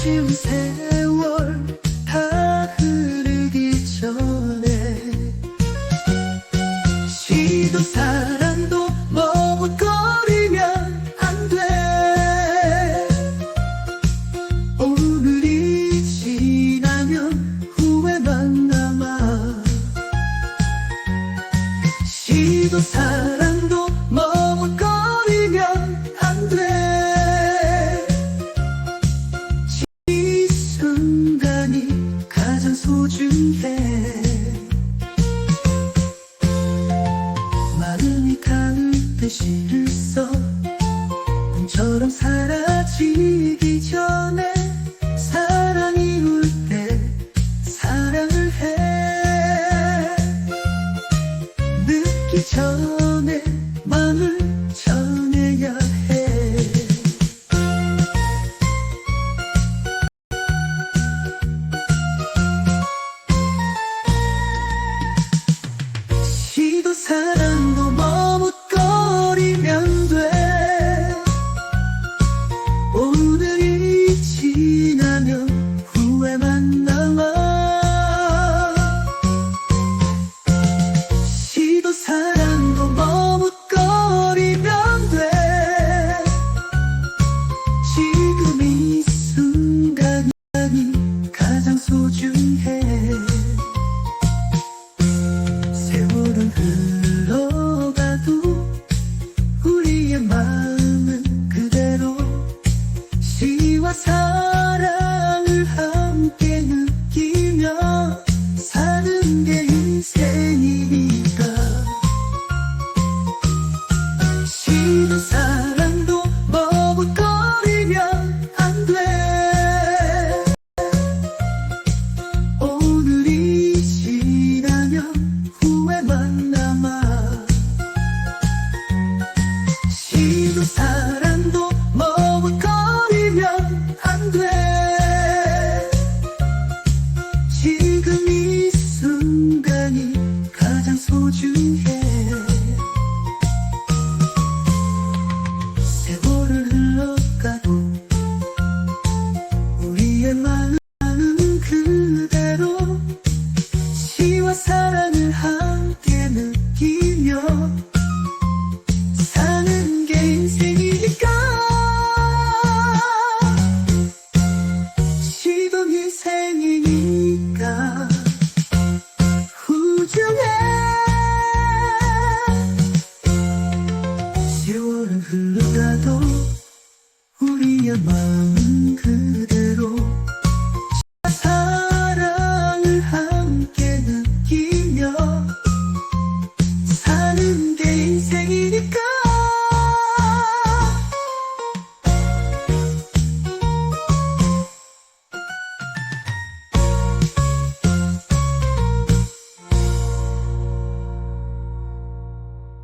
오심 세월 다 흐르기 전에 시도 사랑도 머뭇거리면 안 돼. 오늘이 지나면 후회만 남아. 사랑 실속 꿈처럼 사라지기 전에 사랑이 울 때 사랑을 해. 느끼죠 you